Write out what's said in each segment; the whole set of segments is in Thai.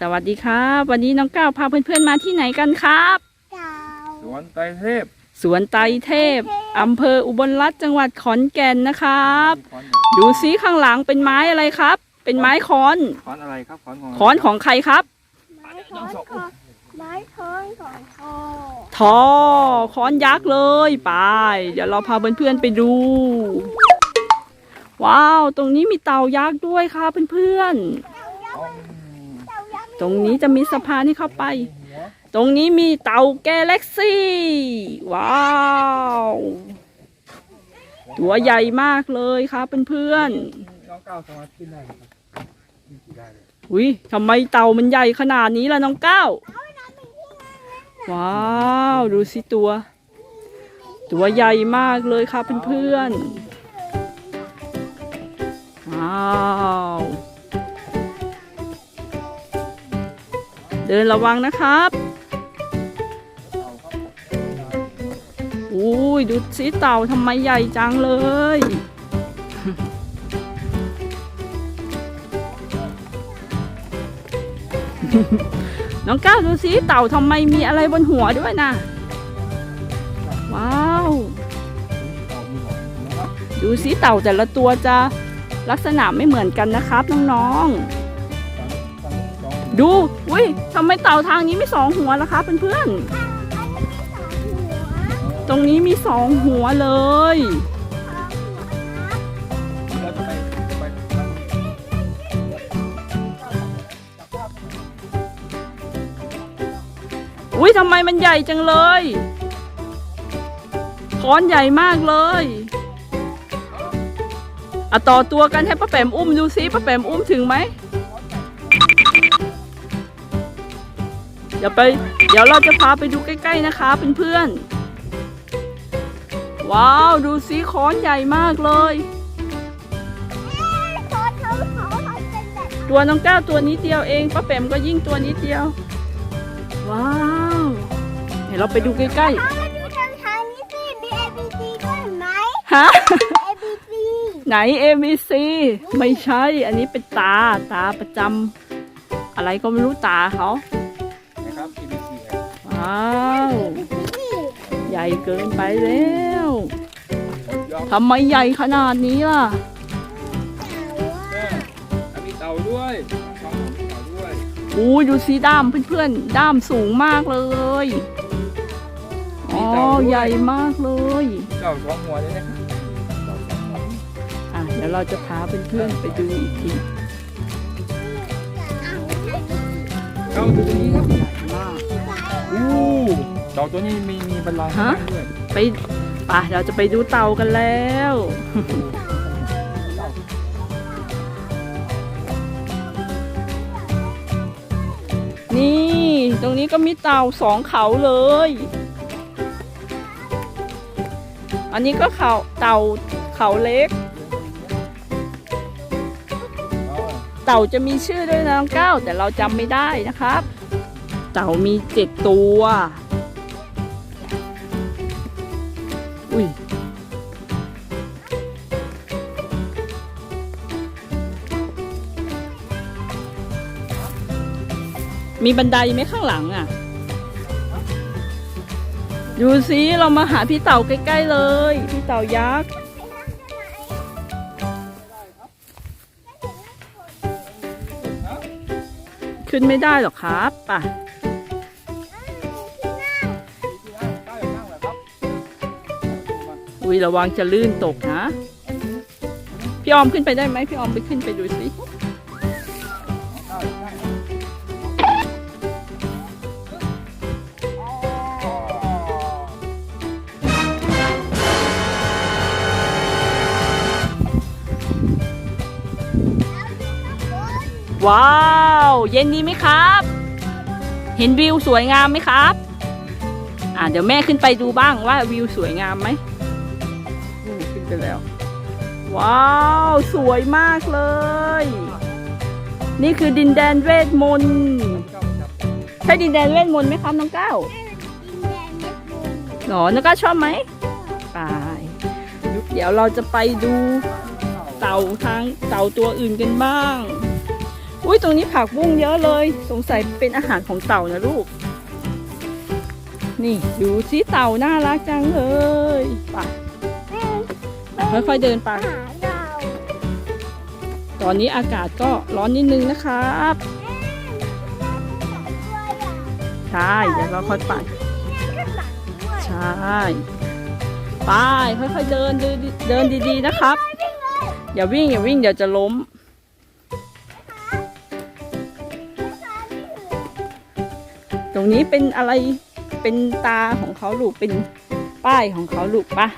สวัสดีครับ วันนี้น้องก้าวพาเพื่อนๆมาที่ไหนกันครับเจ้าสวนไตรเทพสวนไตรเทพอำเภออุบลรัตน์จังหวัดขอนแก่นนะครับ ขอนดูซิข้างหลังเป็นไม้อะไรครับ เป็นไม้ค้อนขอนอะไรครับขอนของค้อนของใครครับ ไม้ค้อนของไม้ค้อนของพ่อทอค้อนยักษ์เลยไป เดี๋ยวเราพาเพื่อนๆไปดู ว้าว ตรงนี้มีเต่ายักษ์ด้วยค่ะเพื่อนอ๋อๆ ตรงนี้จะมีสะพานให้เข้าไป ตรงนี้มีเต่าแกเล็กซี่ ว้าว ตัวใหญ่มากเลยครับเพื่อนน้องก้าวสามารถขึ้นได้ครับได้เลยๆอุ้ยทำไมเต่ามันใหญ่ขนาดนี้ล่ะน้องก้าวว้าว ดูสิตัว ตัวใหญ่มากเลยครับเพื่อนๆว้าว เดินระวังนะครับอุ้ยดูสิเต่าทำไมใหญ่จังเลย น้องก้าวดูสิเต่าทำไมมีอะไรบนหัวด้วยนะว้าว ดูสิเต่าแต่ละตัวจะลักษณะไม่เหมือนกันนะครับน้องๆ ดูอุ้ยทำไมเต่าทางนี้ไม่สองหัวล่ะครับเพื่อนๆตรงนี้มีสองหัวเลย อุ้ยทำไมมันใหญ่จังเลยค้อนใหญ่มากเลยอะต่อตัวกันให้ป้าแปมอุ้มดูซิป้าแปมอุ้มถึงไหม ดี๋ยวไป เดี๋ยวเราจะพาไปดูใกล้ๆนะคะเพื่อนๆ ว้าวดูซิค้อนใหญ่มากเลยค้อนเขาเขาทำเป็นแบบตัวน้องก้าวตัวนี้เดียวเองป้าแปมก็ยิ่งตัวนี้เดียว ว้าวเดี๋ยวเราไปดูใกล้เอามาดูทางทางนี้สิ B A B C ด้วยเห็นไหมๆฮะ A B C ไหน A B C ไม่ใช่ อันนี้เป็นตา ตาประจำอะไรก็ไม่รู้ตาเขานะครับ ABC ครับว้าว A B C ใหญ่เกินไปแล้วยอมทำไมใหญ่ขนาดนี้ล่ะแม่แล้วมีเต่าด้วยน้องมีเต่าด้วยอู้ดูสีด้ามเพื่อนๆ ด้ามสูงมากเลย อ๋อ ใหญ่มากเลยเต่าสองหัวเลยนะครับเต่าสองหัวอะ เดี๋ยวเราจะพาเพื่อนๆไปดูอีกทีเต่าตัวนี้ครับมาก อู้เต่าตัวนี้มีมีบัลลังก์ฮะ ด้วยไปไปเราจะไปดูเต่ากันแล้ว นี่ ตรงนี้ก็มีเต่าสองเขาเลย อันนี้ก็เขาเต่าเขาเล็ก เต่าจะมีชื่อด้วยนะน้องก้าวแต่เราจำไม่ได้นะครับ เต่ามีเจ็ดตัว อุ้ย มีบันไดไหมข้างหลังอะ ดูสิ เรามาหาพี่เต่าใกล้ ๆ เลย พี่เต่ายักษ์ ขึ้นไม่ได้หรอกครับป่ะอุ้ยระวังจะลื่นตกนะ พี่ออมขึ้นไปได้ไหมพี่ออมไปขึ้นไปดูสิ ว้าว เย็นดีไหมครับ เห็นวิวสวยงามไหมครับ อ่าเดี๋ยวแม่ขึ้นไปดูบ้างว่าวิวสวยงามไหมโอ้ขึ้นไปแล้ว ว้าว สวยมากเลย นี่คือดินแดนเวทมนต์ใช่ดินแดนเวทมนต์ไหมครับน้องก้าวดินแดนเม็ดบุญหนอน้องก้าวชอบไหมไปเดี๋ยวเราจะไปดูเต่าทางเต่าตัวอื่นกันบ้าง อุ้ยตรงนี้ผักบุ้งเยอะเลย สงสัยเป็นอาหารของเต่านะลูก นี่ดูสิเต่าน่ารักจังเลยไปค่อยๆเดินไป ตอนนี้อากาศก็ร้อนนิดนึงนะครับใช่เดี๋ยวเราค่อยไปใช่ไปค่อยๆเดินเดินดีๆนะครับ อย่าวิ่งอย่าวิ่งเดี๋ยวจะล้ม งนี้เป็นอะไรเป็นตาของเขาลูกเป็นป้ายของเขาลูกปะ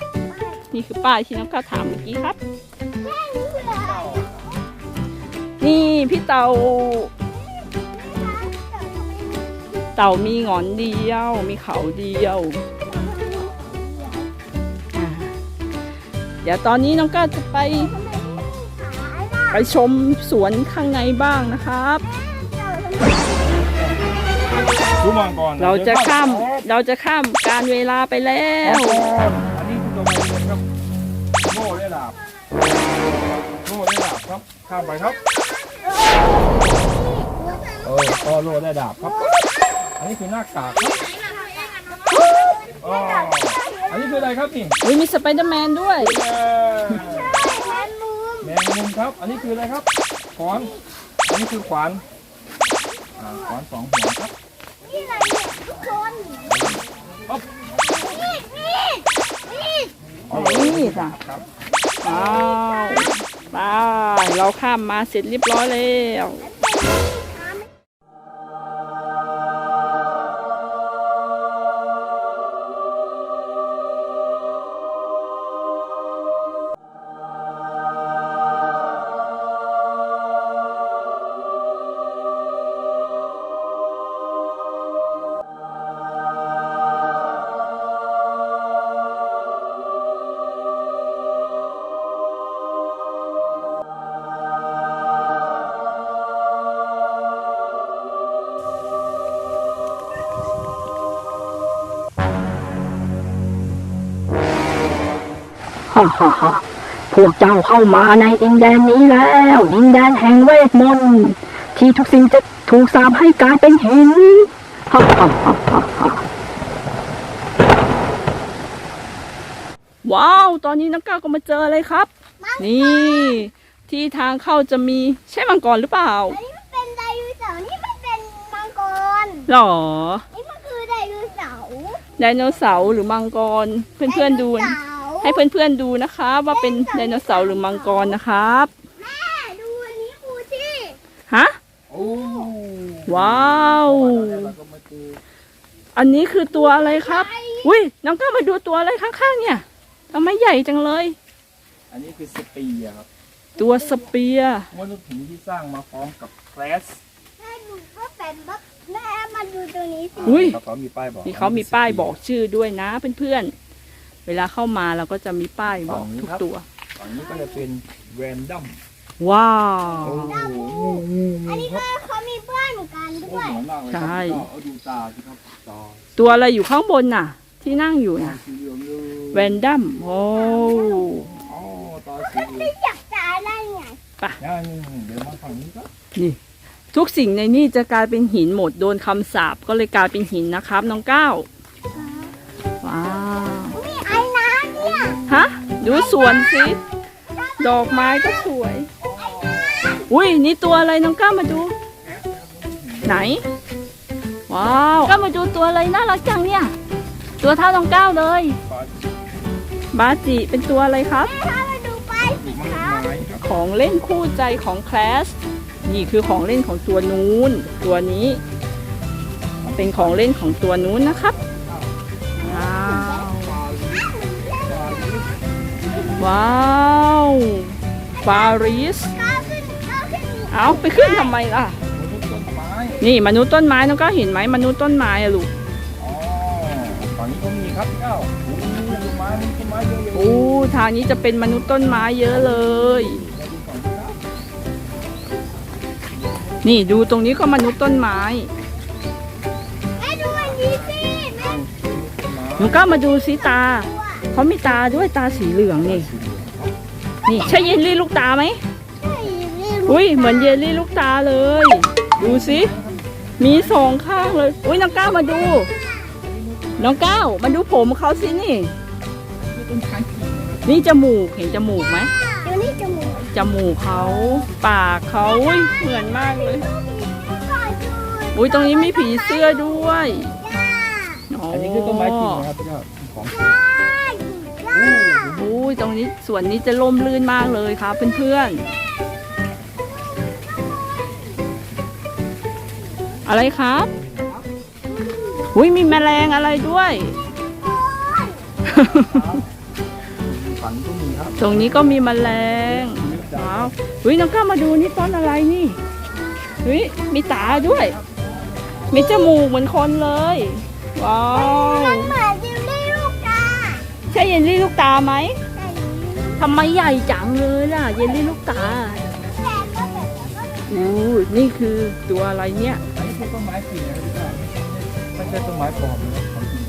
นี่คือป้ายที่น้องก้าวถามเมื่อกี้ครับ นี่พี่เต่า เต่ามีหงอนเดียว มีเขาเดียวอ่าเดี๋ยวตอนนี้น้องก้าวจะไป ไปชมสวนข้างในบ้างนะครับ ดูมังกรเราจะข้ามเราจะข้ามการเวลาไปแล้อัวนนี้คือตัวไมเคิลครับโม่ได้ดาบโม่ได้ดาบครับข้ามไปครับเออก็โล่ได้ดาบครับ อันนี้คือหน้ากากครับอ๋ออันนี้คืออะไรครับนี่อุ้ยมีสไปเดอร์แมนด้วยเออแมงมุมครับ อันนี้คืออะไรครับขอนอันนี้คือขวานอ่าขวานสองหัวครับ ที่ไรเนี่ยทุกคนนี่นี่นี่อ๋อนี่จ้ะครับว้าวไปเราข้ามมาเสร็จเรียบร้อยแล้ว พวกเจ้าเข้ามาในดินแดนนี้แล้ว ดินแดนแห่งเวทมนต์ที่ทุกสิ่งจะถูกสาปให้กลายเป็นหินฮ่าฮ่าฮ่าฮ่าฮ่าว้าว ตอนนี้น้องก้าวก็มาเจออะไรครับ นี่ ที่ทางเข้าจะมีใช่มังกรหรือเปล่า อันนี้มันเป็นไดโนเสาร์นี่มันเป็นมังกรหรอ นี่มันคือไดโนเสาร์ไดโนเสาร์หรือมังกร เพื่อนๆดูไดโนเสาร์ ให้เพื่อนๆดูนะคะว่าเป็นไดโนเสาร์หรือมังกรนะครับแม่ดูอันนี้ครูที่ฮะโอ้ว้าวเราก็มาเจออันนี้คือตัวอะไรครับ อุ้ยน้องก้าวมาดูตัวอะไรข้างๆเนี่ยทำไมใหญ่จังเลย อันนี้คือสปีอะครับตัวสเปียร์มนุษย์หินที่สร้างมาพร้อมกับแคลสแม่ดูก็เป็นแบบแม่มาดูตัวนี้สิอุ้ยเขามีป้ายบอกนี่เขามีป้ายบอกชื่อด้วยนะเพื่อนๆ เวลาเข้ามาเราก็จะมีป้ายบอกทุกตัวอันนี้ก็จะเป็นแรนดัมว้าว โอ้โหงูงูอันงูนี้ครัก็บเขามีเพื่อนเหมือนกันโอ้ด้วยเหมือนมากเลยครับใช่เอาดูตาสิครับตาตัวอะไรอยู่ข้างบนน่ะ ที่นั่งอยู่น่ะ สีเหลืองเลยแวนดัมโอ้ อ๋อตาสีเหลืองไม่อยากจะอะไรไงย่านี่เดี๋ยวมาฝั่งนี้ครับนี่ทุกสิ่งในนี่จะกลายเป็นหินหมดโดนคำสาปก็เลยกลายเป็นหินนะครับ น้องก้าวว้าว ฮะ ดูสวนสิ ดอกไม้ก็สวย อุ้ยนี่ตัวอะไรน้องก้าวมาดู ไหน ว้าวก้าวมาดูตัวอะไรน่ารักจังเนี่ย ตัวเท่าน้องก้าวเลยปลาบาจิเป็นตัวอะไรครับถ้ามาดูไปถูกไม้ไม้ครับ ของเล่นคู่ใจของแคลสนี่คือของเล่นของตัวนู้น ตัวนี้ เป็นของเล่นของตัวนู้นนะครับ ว้าวฟาริสก้าวขึ้นก้าวขึ้นเอาไปขึ้นทำไมล่ะมนุษย์ต้นไม้นี่มนุษย์ต้นไม้น้องก็เห็นไหมมนุษย์ต้นไม้อะลูกอ๋อฝั่งนี้ก็มีครับเก้าโอ้ต้นไม้นี่ต้นไม้เยอะๆโอ้ทางนี้จะเป็นมนุษย์ต้นไม้เยอะเลยแล้วดูฝั่งนี้ครับนี่ดูตรงนี้ก็มนุษย์ต้นไม้แม่ดูอันนี้สิแม่ต้นไม้หนูก็มาดูสิตา เขามีตาด้วยตาสีเหลืองนี่ นี่ใช่เยลลี่ลูกตาไหมใช่เรียนอุ้ยเหมือนเยลลี่ลูกตาเลย ดูสิมีสองข้างเลย อุ้ยน้องก้าวมาดู น้องก้าวมาดูผมเขาสินี่ นี่จมูกเห็นจมูกไหมเดี๋ยวนี้จมูกจมูกเขาปากเขาอุ้ยเหมือนมากเลย อุ้ยตรงนี้มีผีเสื้อด้วยอันนี้คือต้นไม้จริงนะครับพี่เจ้าของจริงอุ้ ยตรงนี้ส่วนนี้จะล่มลื่นมากเลยครับเพื่อนๆ อะไรครับอุ้ยมีแมลงอะไรด้วย ฝันก็มีครับตรงนี้ก็มีแมลงว้าวเฮ้ยน้องก้าวมาดูนี่ต้นอะไรนี่เฮ้ยมีตาด้วย มีจมูกเหมือนคนเลย ว้าว มันเหมือนดิวลี่ลูกตา ใช่เยลลี่ลูกตาไหมแต่ ทำไมใหญ่จังเลยล่ะ เยลลี่ลูกตาแต่ก็แบบแล้วก็อู้นี่คือตัวอะไรเนี่ยอันนี้คือต้นไม้จริงนะครับพี่เจ้าไม่ใช่ต้นไม้ปลอมนะของจริง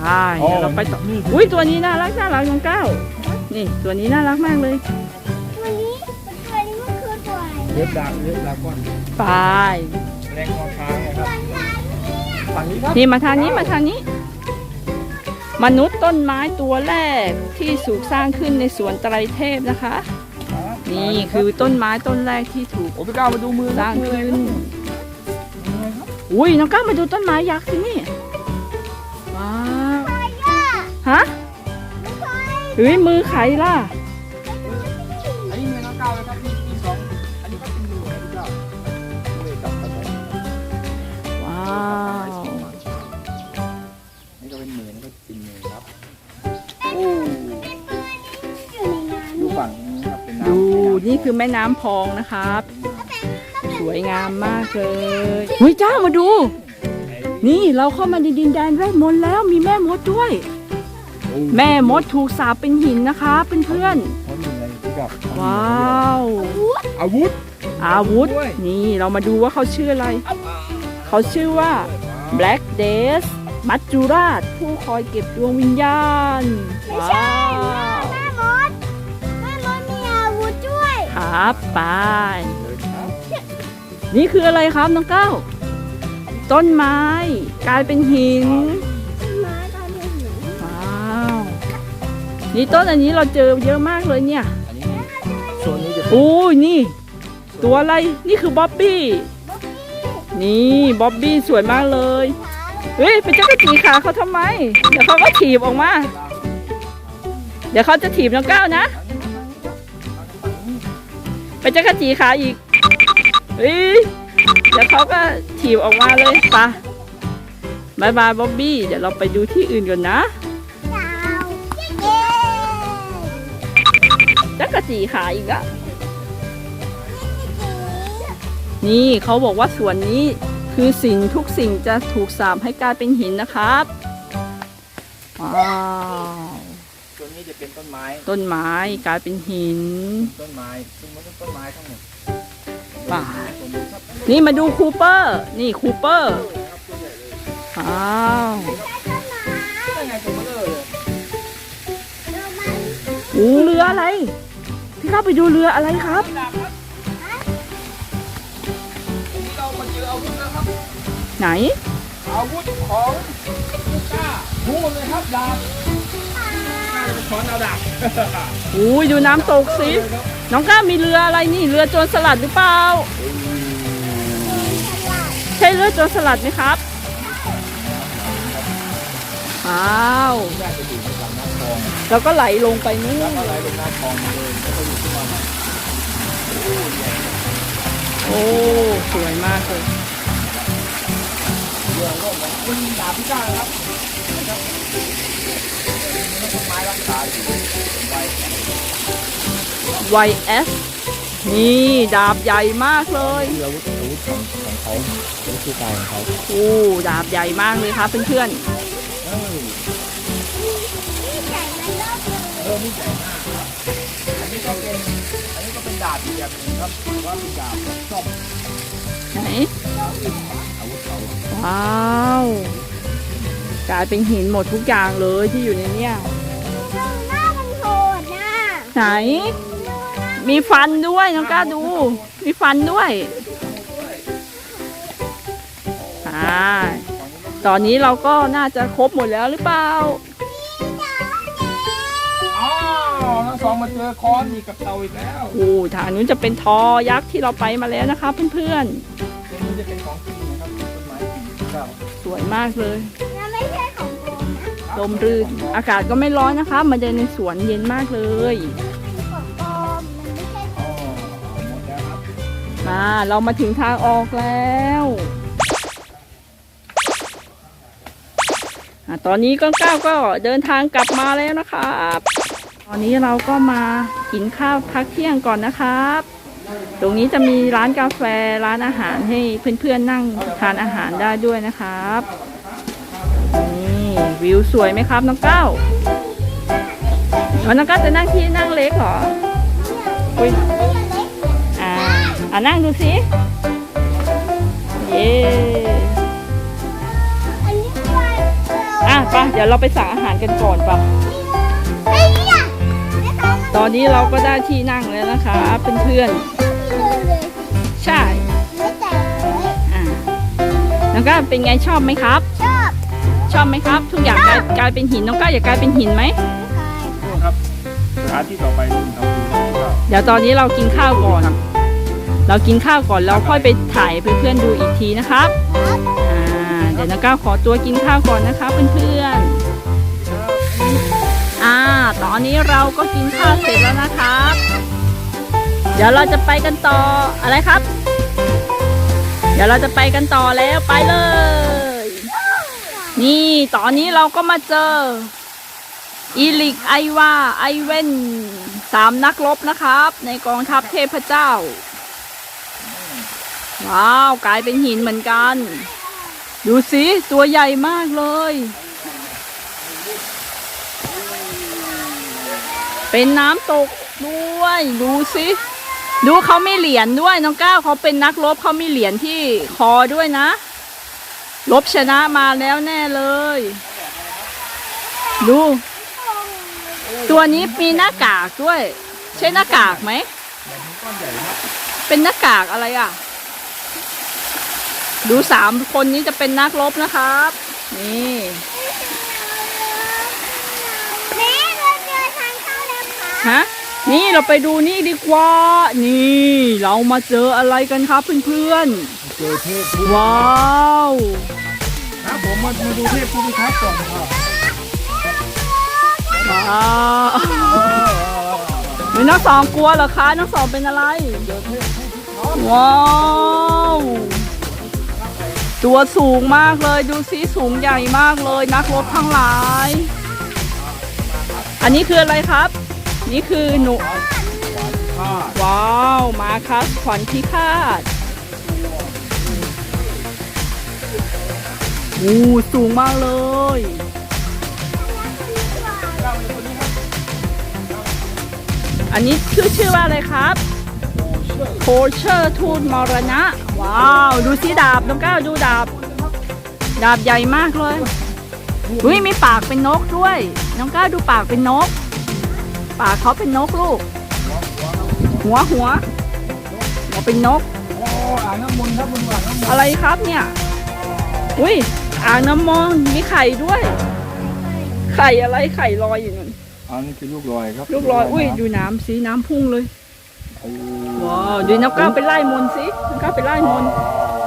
ใช่เดี๋ยวเราไปต่อ อุ้ยตัวนี้น่ารักน่ารักน้องก้าวนี่ตัวนี้น่ารักมากเลยตัวนี้ตัวนี้มันคือตัวอะไรเลือดดากเลือดดากก้อนไปแรงคอช้างนะครับ ฝั่งนี้ครับ นี่มาทางนี้มาทางนี้ มนุษย์ต้นไม้ตัวแรกที่สูกสร้างขึ้นในสวนไตรเทพนะคะ นี่คือต้นไม้ต้นแรกที่ถูกโอ้พี่ก้าวมาดูมือสร้างมือเลยขึ้นครับอุ้ยน้องก้าวมาดูต้นไม้ยักษ์สินี่ว้าวใครอะฮะไม่เคยเฮ้ยมือใครล่ะ นี่คือแม่น้ำพองนะครับ สวยงามมากเลยหุ้ยเจ้ามาดู นี่เราเข้ามาในดินแดนเวทมนต์แล้วมีแม่มดด้วยโอ้แม่มดถูกสาปเป็นหินนะคะเพื่อนเขามีอะไรพี่ก้าวๆว้าว อาวุธ อาวุธด้วยนี่เรามาดูว่าเขาชื่ออะไร เขาชื่อว่า Black Death มัจจุราชผู้คอยเก็บดวงวิญญาณ ว้าว ครับไปเลยครับนี่คืออะไรครับน้องเก้า ต้นไม้กลายเป็นหินต้นไม้ตอนนี้หินว้าวนี่ต้นอันนี้เราเจอเยอะมากเลยเนี่ยอันนี้โซนนี้จะเป็นโอ้ยนี่ ตัวอะไรนี่คือบ๊อบบี้นี่บ๊อบบี้สวยมากเลยเฮ้ยไปจักรจีขาเขาทำไม เดี๋ยวเขาก็ถีบออกมา เดี๋ยวเขาจะถีบน้องก้าวนะ ไปจักรจีขาอีกเฮ้ยเดี๋ยวเขาก็ถีบออกมาเลยไปะบายบายบ๊อบบี้ เดี๋ยวเราไปดูที่อื่นก่อนนะดาวเย้จักรจีขาอีกอะนี่เขาบอกว่าส่วนนี้คือสิ่งทุกสิ่งจะถูกสาปให้กลายเป็นหินนะครับว้าวโซนนี้จะ เป็นต้นไม้ ต้นไม้กลายเป็นหิน ต้นไม้ซึ่งมันเป็นต้นไม้ทั้งหมดป่าตรงนี้ครับนี่มาดูคูเปอร์ นี่คูเปอร์ว้าวได้ไงตัวเบลอเลยอู้เรืออะไร พี่เข้าไปดูเรืออะไรครับวันนี้เรามาเจออาวุธแล้วครับไหนอาวุธของลูก้านู่นเลยครับดาบน่าจะเป็น ช้อนเอาดาบอู้ยดูน้ำตกสิ น้องก้ามีเรืออะไรนี่ เรือโจรสลัดหรือเปล่า ใช่เรือโจรสลัดไหมครับว้าวน่าจะอยู่ในลำน้ำคลองแล้วก็ไหลลงไปนู่นอะไรลงน้ำคลองมาเลยแล้วก็อยู่ที่มาใหม่โอ้ สวยมากเลยเรือโลกของคุณดาบพิฆาตครับนะครับ วายู่ไว้ YS นี่ดาบใหญ่มากเลยคืออาวุธอาวุธของของเขาอาวุธคู่กายของเขาโอ้ดาบใหญ่มากเลยครับเพื่อนเออเออนี่ใหญ่มากครับอันนี้ก็เป็นอันนี้ก็เป็นดาบอีกแบบหนึงครับว่าเป็นดาบซ่อมๆไหนอาวุธเขาว้าว กลายเป็นหินหมดทุกอย่างเลยที่อยู่ในเนี้ย ไหนหมีฟันด้วยน้องก้าวดู มีฟันด้วยอ่าตอนนี้เราก็น่าจะครบหมดแล้วหรือเปล่าอ้าวทั้งสองมาเจอค้อนอีกกับเตาอีกแล้วโอ้ทางนู้นจะเป็นทอยักษ์ที่เราไปมาแล้วนะคะเพื่อนตรงนี้จะเป็นของจริงนะครับต้นไม้จริงครับๆสวยมากเลยมันไม่ใช่ของโกงนะ ลมรื่น อากาศก็ไม่ร้อนนะคะมาเดินในสวนเย็นมากเลย มาเรามาถึงทางออกแล้วอตอนนี้ก็ก้าวก็เดินทางกลับมาแล้วนะครับ ตอนนี้เราก็มากินข้าวพักเที่ยงก่อนนะครับ ตรงนี้จะมีร้านกาแฟร้านอาหารให้เพื่อนๆนั่งทานอาหารได้ด้วยนะครับนี่วิวสวยไหมครับน้องก้าวอ๋อน้องก้าวจะนั่งที่นั่งเล็กเหรอคุย อ่านั่งดูสิเย้อันนี้ควายเราอะไปเดี๋ยวเราไปสั่งอาหารกันก่อนปะไอ้เนี่ยไม่ทำตอนนี้เราก็ได้ที่นั่งแล้วนะคะเพื่อนเลยเลยๆใช่ไม่แตกเลยอ่าน้องก้าวเป็นไงชอบไหมครับ ชอบชอบไหมครับ ทุกอย่างกลายกลายเป็นหินน้องก้าวอยากกลายเป็นหินไหมไม่คายนู่นครับสถานที่ต่อไปนู่นครับคือข้าว เดี๋ยวตอนนี้เรากินข้าวก่อน เรากินข้าวก่อนแล้วค่อยไปถ่ายให้เพื่อนๆดูอีกทีนะครับครับอ่าเดี๋ยวน้องก้าวขอตัวกินข้าวก่อนนะคะเพื่อนๆอ่าตอนนี้เราก็กินข้าวเสร็จแล้วนะครับ เดี๋ยวเราจะไปกันต่ออะไรครับ เดี๋ยวเราจะไปกันต่อแล้วไปเลย นี่ตอนนี้เราก็มาเจออีลิกไอวาไอเว่นสามนักรบนะครับ ในกองทัพเทพเจ้า ว้าว กลายเป็นหินเหมือนกัน ดูสิตัวใหญ่มากเลย เป็นน้ำตกด้วย ดูสิดูเขาไม่เหรียญด้วยน้องก้าวเขาเป็นนักรบเขามีเหรียญที่คอด้วยนะรบชนะมาแล้วแน่เลย ดู ตัวนี้มีหน้ากากด้วย ใช่หน้ากากไหม เป็นหน้ากากอะไรอะ ดูสามคนนี้จะเป็นนักรบนะครับ นี่แม่เราเจอทางเข้าแล้วค่ะฮะนี่เราไปดูนี่ดีกว่า นี่เรามาเจออะไรกันครับเพื่อนเจอเทพผู้ๆว้าว ครับผมมามาดูเทพผู้พิทักษ์ก่อนครับว้าวไม่น้องสองกลัวเหรอคะน้องสองเป็นอะไรว้าว ตัวสูงมากเลยดูสิสูงใหญ่มากเลยนักรบทั้งหลาย อันนี้คืออะไรครับ นี่คือหนูว้าวมาคัสขวัญพิฆาตอู้สูงมากเลย อันนี้ชื่อชื่อว่าอะไรครับโคเชอร์ทูตมรณะ ว้าว ดูสิดาบน้องก้าวดูดาบ ดาบใหญ่มากเลยอุ้ยมีปากเป็นนกด้วย น้องก้าวดูปากเป็นนก ปากเขาเป็นนกลูก หัวหัวหัวเป็นนกโอ้อ่างน้ำมนต์ครับมันอ่างน้ำมนต์อะไรครับเนี่ย อุ้ยอ่างน้ำมนต์มีไข่ด้วย ไข่อะไรไข่ลอยอยู่นั่นอันนี้คือลูกลอยครับ ลูกลอย อุ้ยดูน้ำสิน้ำพุ่งเลยโอ้ ว้าวดูน้ำก้าวไปไล่มนต์สิน้ำก้าวไปไล่มนต์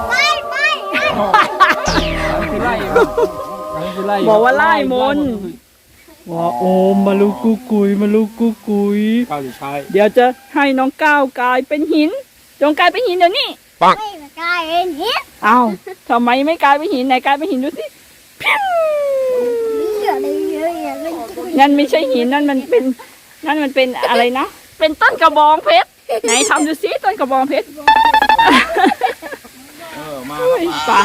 ไปไปอันนี้คือไล่ครับอันนี้คือไล่บอกว่าไล่มนต์ว้าโอมมาลูกกุกุยมาลูกกุกุยก้าวจะใช้เดี๋ยวจะให้น้องก้าวกลายเป็นหิน จงกลายเป็นหินเดี๋ยวนี้ไม่มากลายเป็นฮิตเอ้าทำไมไม่กลายเป็นหินไหนกลายเป็นหินดูสิพิ้วมีอะไรเยอะแยะเลยนั่นไม่ใช่หินนั่นมันเป็นนั่นมันเป็นอะไรนะ เป็นต้นกระบองเพชร ไหนทำดูสิต้นกระบองเพชรเออมาอุ้ยป่ะ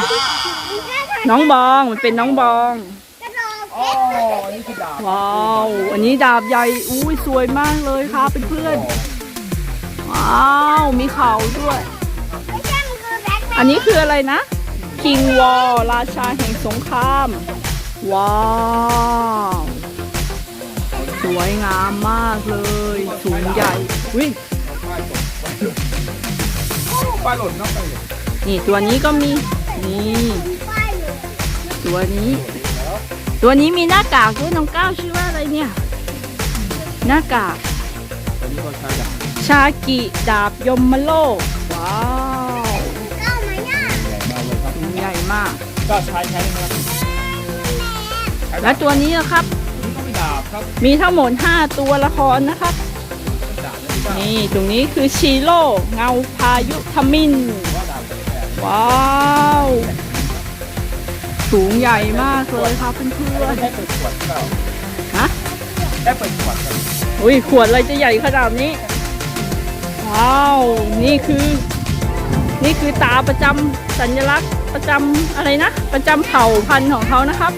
น้องบองมันเป็นน้องบองกระโดดอ๋ออันนี้คือดาบว้าวอันนี้ดาบใหญ่อุ้ยสวยมากเลยค่ะเพื่อนๆว้าวมีเขาด้วยไม่ใช่มันคือแบ็คแมนอันนี้คืออะไรนะคิงวอลราชาแห่งสงคราม ว้าวสวยงามมากเลย สูงใหญ่วิ ปลาหล่นครับปลาหล่นนี่ตัวนี้ก็มีนี่ป้ายอยู่ตัวนี้ ตัวนี้มีหน้ากากด้วยน้องก้าวชื่อว่าอะไรเนี่ย หน้ากากตัวนี้ก็ใช้ดักชากิดาบยมโลกว้าวเข้ามาย่าใหญ่มากเลยครับใหญ่มากก็ใช้ใช้นะครับใช้และตัวนี้นะครับนี่ก็ไม่ดาบครับ มีทั้งหมด 5 ตัวละครนะครับดาบไม่ได้ นี่ตรงนี้คือชีโร่เงาพายุทมิน ว้าว สูงใหญ่มากเลยครับเพื่ไม่อนใช่เปิดขวดเปล่าๆฮะแค่เปิดขวดอุ้ยขวดอะไรจะใหญ่ขนาดนี้ ว้าว นี่คือ นี่คือตาประจำสัญลักษณ์ประจำอะไรนะ ประจำเผ่าพันธุ์ของเขานะครับ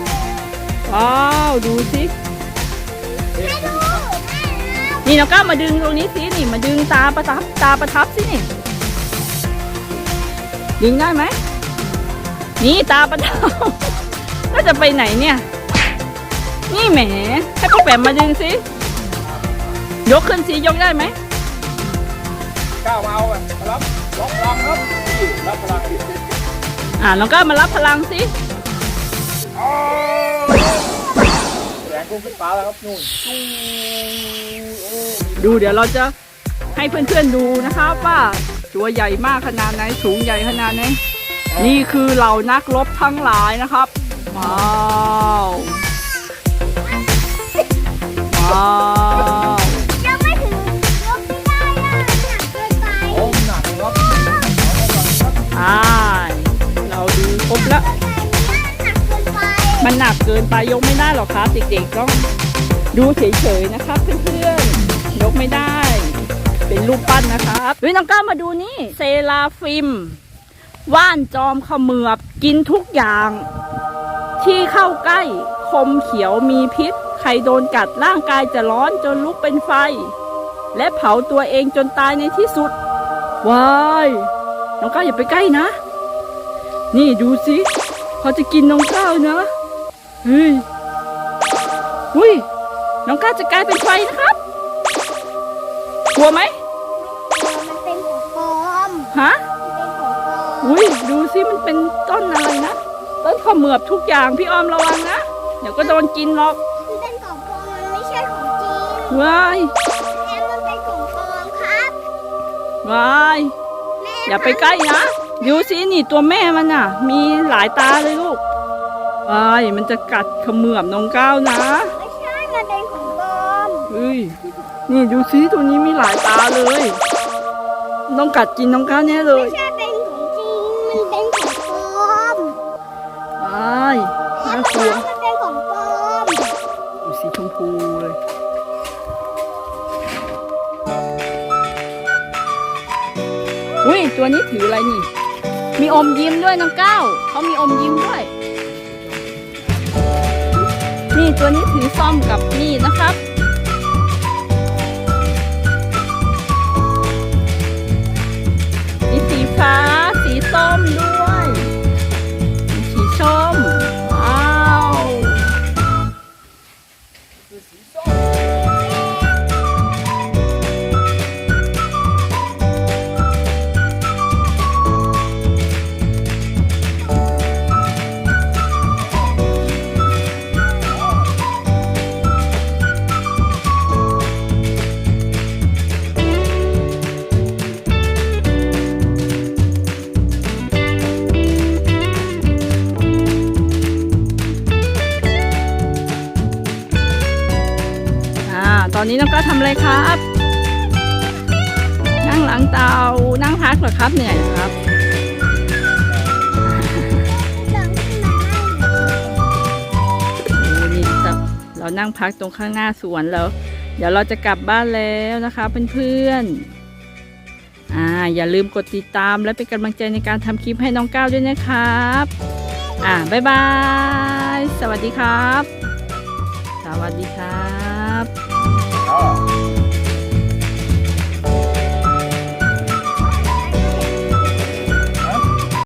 ว้าว ดูสิ นี่เราก็มาดึงตรงนี้สินี่มาดึงตาประทับตาประทับสินี่ ดึงได้ไหมนี่ตาประทับก็จะไปไหนเนี่ย นี่แหมให้พ่อแปมมาดึงสิยกขึ้นสิยกได้ไหมก้าวมาเอาอะมารับรับพลังครับนี่รับพลังดิอ่าน้องก้าวมารับพลังสิอ๋อแส งกุ้งขึ้นฟ้าแล้วครับนู่นจูโอ้ดูเดี๋ยวเราจะให้เพื่อนๆดูนะครับว่าตัวใหญ่มากขนาดไหนสูงใหญ่ขนาดไหนนี่คือเหล่านักรบทั้งหลายนะครับว้าวว้าว ไปมันหนักเกินไปยกไม่ได้หรอกครับเด็กๆต้องดูเฉยๆนะครับเพื่อนๆยกไม่ได้ เป็นรูปปั้นนะครับเฮ้ยน้องก้าวมาดูนี่เซราฟิม ว่านจอมขมือบกินทุกอย่าง ที่เข้าใกล้คมเขียวมีพิษ ใครโดนกัดร่างกายจะร้อนจนลุกเป็นไฟ และเผาตัวเองจนตายในที่สุดวายน้องก้าวอย่าไปใกล้นะ นี่ดูสิเขาจะกินน้องก้าวนะ เฮ้ยอุ้ย น้องก้าวจะกลายเป็นไฟนะครับ กลัวไหม มันเป็นของปลอมฮะ มันเป็นของปลอมอุ้ย ดูสิมันเป็นต้นอะไรนะ ต้นเขมือบทุกอย่างพี่ออมระวังนะ เดี๋ยวก็โดนกินหรอกมันเป็นของปลอมมันไม่ใช่ของจริงว้ายแม่มันเป็นของปลอมครับว้ายแม่อย่าไปใกล้นะ ดูสินี่ตัวแม่มันอะ มีหลายตาเลยลูก ว้ายมันจะกัดเขมือบน้องก้าวนะ ไม่ใช่ มันเป็นของปลอมเฮ้ย นี่ดูสิตัวนี้มีหลายตาเลย ต้องกัดกินน้องก้าวแน่เลยไม่ใช่เป็นของจริง มันเป็นของปลอมว้ายน่ากลัวมันเป็นของปลอมดูสีชมพูเลยอุ้ยตัวนี้ถืออะไรนี่ มีอมยิ้มด้วยน้องก้าวเขามีอมยิ้มด้วย นี่ตัวนี้ถือซ่อมกับมีดนะครับมีสีฟ้า สีส้มด้วย ตอนนี้น้องก็ทำอะไรครับ นั่งหลังเตา นั่งพักเหรอครับ เหนื่อยหรอครับนี่เรานั่งพักตรงข้างหน้าสวนแล้ว เดี๋ยวเราจะกลับบ้านแล้วนะคะเพื่อนๆอ่าอย่าลืมกดติดตามและเป็นกำลังใจในการทำคลิปให้น้องก้าวด้วยนะครับ อ่าบ๊ายบาย สวัสดีครับ สวัสดีครับ อ๋อ